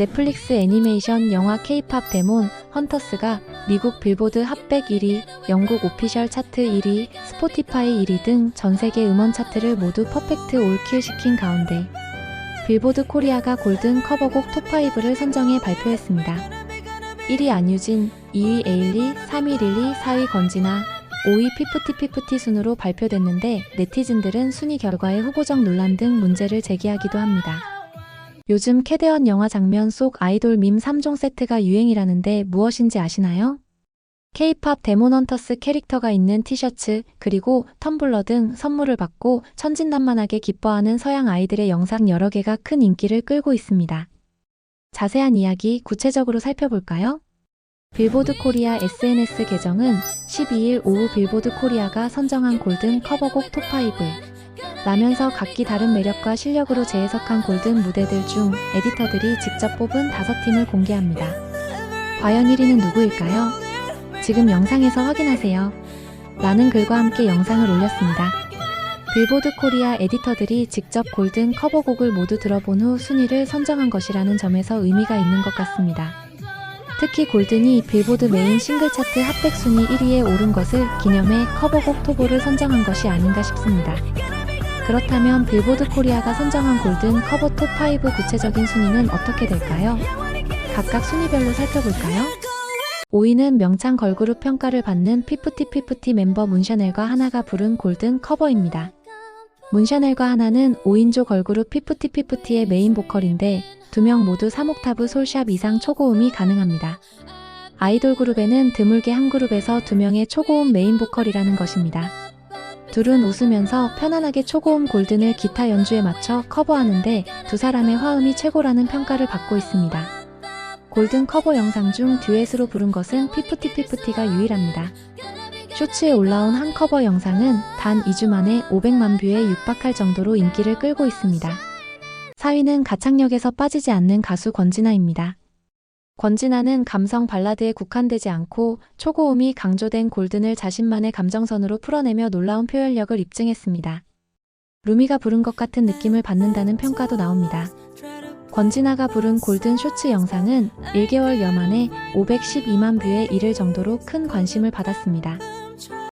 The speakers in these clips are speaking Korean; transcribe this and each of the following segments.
넷플릭스 애니메이션 영화 케이팝 데몬 헌터스가 미국 빌보드 핫백 1위, 영국 오피셜 차트 1위, 스포티파이 1위 등 전 세계 음원 차트를 모두 퍼펙트 올킬 시킨 가운데 빌보드 코리아가 골든 커버곡 톱5를 선정해 발표했습니다. 1위 안유진, 2위 에일리, 3위 릴리, 4위 건지나, 5위 피프티 피프티 순으로 발표됐는데 네티즌들은 순위 결과에 후보적 논란 등 문제를 제기하기도 합니다. 요즘 캐대언 영화 장면 속 아이돌 밈 3종 세트가 유행이라는데 무엇인지 아시나요? K-팝 데몬헌터스 캐릭터가 있는 티셔츠, 그리고 텀블러 등 선물을 받고 천진난만하게 기뻐하는 서양 아이들의 영상 여러 개가 큰 인기를 끌고 있습니다. 자세한 이야기 구체적으로 살펴볼까요? 빌보드 코리아 SNS 계정은 12일 오후 빌보드 코리아가 선정한 골든 커버곡 톱5 라면서 각기 다른 매력과 실력으로 재해석한 골든 무대들 중 에디터들이 직접 뽑은 다섯 팀을 공개합니다. 과연 1위는 누구일까요? 지금 영상에서 확인하세요. 라는 글과 함께 영상을 올렸습니다. 빌보드 코리아 에디터들이 직접 골든 커버곡을 모두 들어본 후 순위를 선정한 것이라는 점에서 의미가 있는 것 같습니다. 특히 골든이 빌보드 메인 싱글 차트 핫백 순위 1위에 오른 것을 기념해 커버곡 토보를 선정한 것이 아닌가 싶습니다. 그렇다면 빌보드 코리아가 선정한 골든 커버 톱5 구체적인 순위는 어떻게 될까요? 각각 순위별로 살펴볼까요? 5위는 명창 걸그룹 평가를 받는 피프티 피프티 멤버 문샤넬과 하나가 부른 골든 커버입니다. 문샤넬과 하나는 5인조 걸그룹 피프티 피프티의 메인 보컬인데 두 명 모두 3옥타브 솔샵 이상 초고음이 가능합니다. 아이돌 그룹에는 드물게 한 그룹에서 두 명의 초고음 메인 보컬이라는 것입니다. 둘은 웃으면서 편안하게 초고음 골든을 기타 연주에 맞춰 커버하는데 두 사람의 화음이 최고라는 평가를 받고 있습니다. 골든 커버 영상 중 듀엣으로 부른 것은 피프티 피프티가 유일합니다. 쇼츠에 올라온 한 커버 영상은 단 2주 만에 500만 뷰에 육박할 정도로 인기를 끌고 있습니다. 4위는 가창력에서 빠지지 않는 가수 권진아입니다. 권진아는 감성 발라드에 국한되지 않고 초고음이 강조된 골든을 자신만의 감정선으로 풀어내며 놀라운 표현력을 입증했습니다. 루미가 부른 것 같은 느낌을 받는다는 평가도 나옵니다. 권진아가 부른 골든 쇼츠 영상은 1개월여 만에 512만 뷰에 이를 정도로 큰 관심을 받았습니다.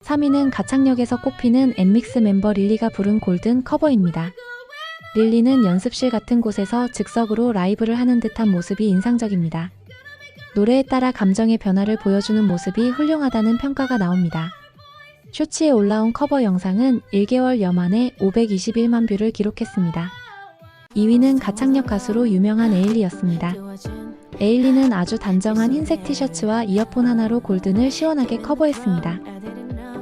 3위는 가창력에서 꼽히는 엠믹스 멤버 릴리가 부른 골든 커버입니다. 릴리는 연습실 같은 곳에서 즉석으로 라이브를 하는 듯한 모습이 인상적입니다. 노래에 따라 감정의 변화를 보여주는 모습이 훌륭하다는 평가가 나옵니다. 쇼츠에 올라온 커버 영상은 1개월 여 만에 521만 뷰를 기록했습니다. 2위는 가창력 가수로 유명한 에일리였습니다. 에일리는 아주 단정한 흰색 티셔츠와 이어폰 하나로 골든을 시원하게 커버했습니다.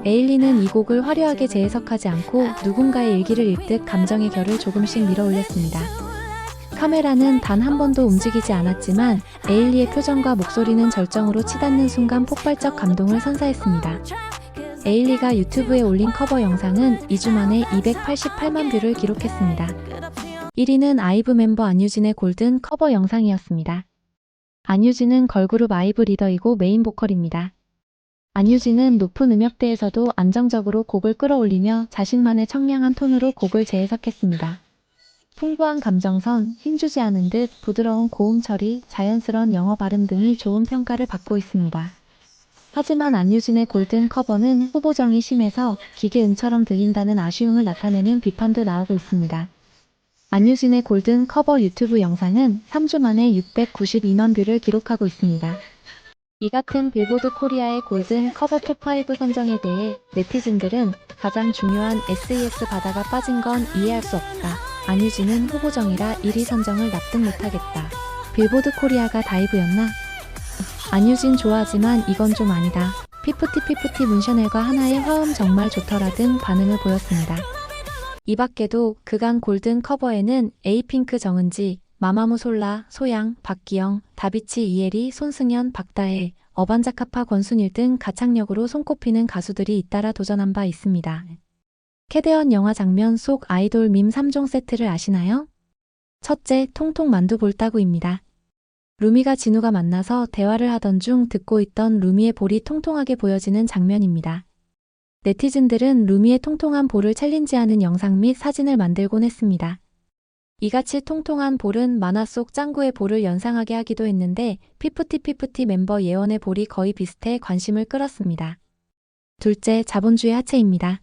에일리는 이 곡을 화려하게 재해석하지 않고 누군가의 일기를 읽듯 감정의 결을 조금씩 밀어 올렸습니다. 카메라는 단 한 번도 움직이지 않았지만 에일리의 표정과 목소리는 절정으로 치닫는 순간 폭발적 감동을 선사했습니다. 에일리가 유튜브에 올린 커버 영상은 2주 만에 288만 뷰를 기록했습니다. 1위는 아이브 멤버 안유진의 골든 커버 영상이었습니다. 안유진은 걸그룹 아이브 리더이고 메인 보컬입니다. 안유진은 높은 음역대에서도 안정적으로 곡을 끌어올리며 자신만의 청량한 톤으로 곡을 재해석했습니다. 풍부한 감정선, 힘주지 않은 듯 부드러운 고음 처리, 자연스러운 영어 발음 등이 좋은 평가를 받고 있습니다. 하지만 안유진의 골든 커버는 후보정이 심해서 기계음처럼 들린다는 아쉬움을 나타내는 비판도 나오고 있습니다. 안유진의 골든 커버 유튜브 영상은 3주 만에 692만 뷰를 기록하고 있습니다. 이 같은 빌보드 코리아의 골든 커버 톱5 선정에 대해 네티즌들은 가장 중요한 SES 바다가 빠진 건 이해할 수 없다. 안유진은 후보정이라 1위 선정을 납득 못하겠다. 빌보드 코리아가 다이브였나? 안유진 좋아하지만 이건 좀 아니다. 피프티 피프티 문셔넬과 하나의 화음 정말 좋더라 등 반응을 보였습니다. 이 밖에도 그간 골든 커버에는 에이핑크 정은지, 마마무 솔라, 소양, 박기영, 다비치 이혜리, 손승연, 박다혜, 어반자카파 권순일 등 가창력으로 손꼽히는 가수들이 잇따라 도전한 바 있습니다. 캐대언 영화 장면 속 아이돌 밈 3종 세트를 아시나요? 첫째, 통통 만두 볼따구입니다. 루미가 진우가 만나서 대화를 하던 중 듣고 있던 루미의 볼이 통통하게 보여지는 장면입니다. 네티즌들은 루미의 통통한 볼을 챌린지하는 영상 및 사진을 만들곤 했습니다. 이같이 통통한 볼은 만화 속 짱구의 볼을 연상하게 하기도 했는데 피프티피프티 멤버 예원의 볼이 거의 비슷해 관심을 끌었습니다. 둘째, 자본주의 하체입니다.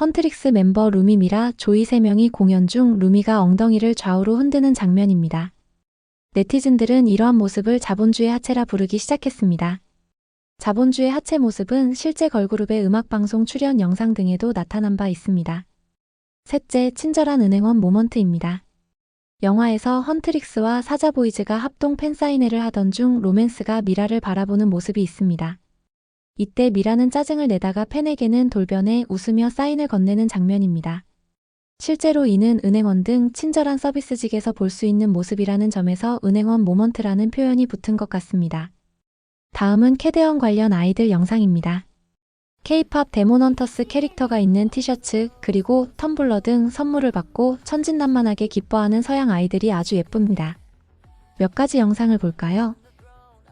헌트릭스 멤버 루미 미라, 조이 3명이 공연 중 루미가 엉덩이를 좌우로 흔드는 장면입니다. 네티즌들은 이러한 모습을 자본주의 하체라 부르기 시작했습니다. 자본주의 하체 모습은 실제 걸그룹의 음악방송 출연 영상 등에도 나타난 바 있습니다. 셋째, 친절한 은행원 모먼트입니다. 영화에서 헌트릭스와 사자보이즈가 합동 팬사인회를 하던 중 로맨스가 미라를 바라보는 모습이 있습니다. 이때 미라는 짜증을 내다가 팬에게는 돌변해 웃으며 사인을 건네는 장면입니다. 실제로 이는 은행원 등 친절한 서비스직에서 볼 수 있는 모습이라는 점에서 은행원 모먼트라는 표현이 붙은 것 같습니다. 다음은 캐대언 관련 아이들 영상입니다. K-팝 데몬헌터스 캐릭터가 있는 티셔츠, 그리고 텀블러 등 선물을 받고 천진난만하게 기뻐하는 서양 아이들이 아주 예쁩니다. 몇 가지 영상을 볼까요?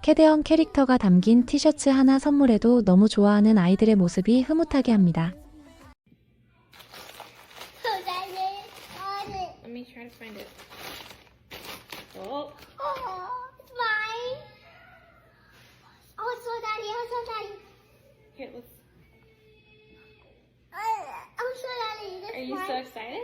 캐대언 캐릭터가 담긴 티셔츠 하나 선물해도 너무 좋아하는 아이들의 모습이 흐뭇하게 합니다. So that is on it. Let me try to find it. Oh, Oh, it's mine. Oh, so daddy, oh, so daddy. here, let's. Uh, oh, so daddy, this Are you mine. so excited?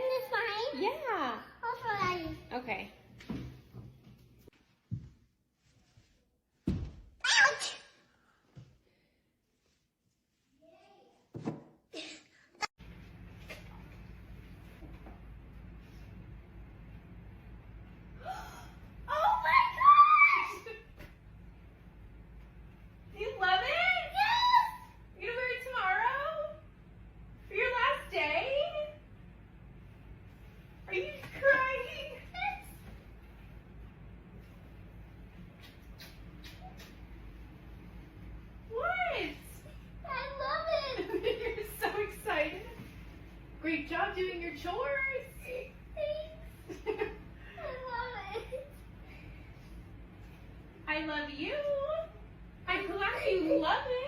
Chores. Thanks. I love it. I love you. I'm glad you love it.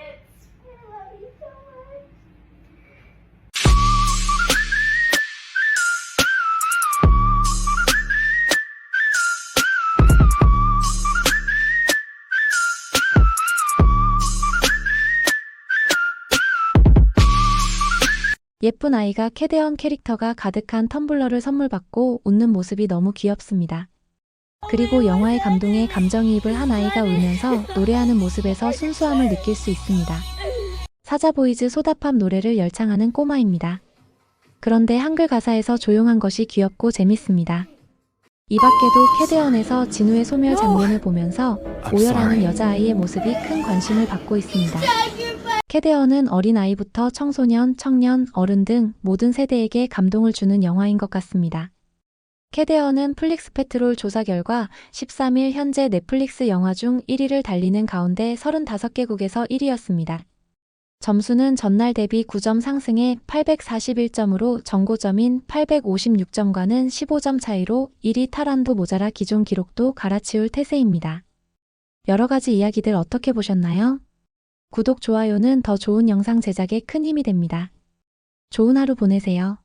예쁜 아이가 캐대언 캐릭터가 가득한 텀블러를 선물 받고 웃는 모습이 너무 귀엽습니다. 그리고 영화의 감동에 감정이입을 한 아이가 울면서 노래하는 모습에서 순수함을 느낄 수 있습니다. 사자보이즈 소다팝 노래를 열창하는 꼬마입니다. 그런데 한글 가사에서 조용한 것이 귀엽고 재밌습니다. 이 밖에도 캐대언에서 진우의 소멸 장면을 보면서 오열하는 여자아이의 모습이 큰 관심을 받고 있습니다. 캐데언은 어린아이부터 청소년, 청년, 어른 등 모든 세대에게 감동을 주는 영화인 것 같습니다. 캐데언은 플릭스 페트롤 조사 결과 13일 현재 넷플릭스 영화 중 1위를 달리는 가운데 35개국에서 1위였습니다. 점수는 전날 대비 9점 상승해 841점으로 정고점인 856점과는 15점 차이로 1위 탈환도 모자라 기존 기록도 갈아치울 태세입니다. 여러 가지 이야기들 어떻게 보셨나요? 구독, 좋아요는 더 좋은 영상 제작에 큰 힘이 됩니다. 좋은 하루 보내세요.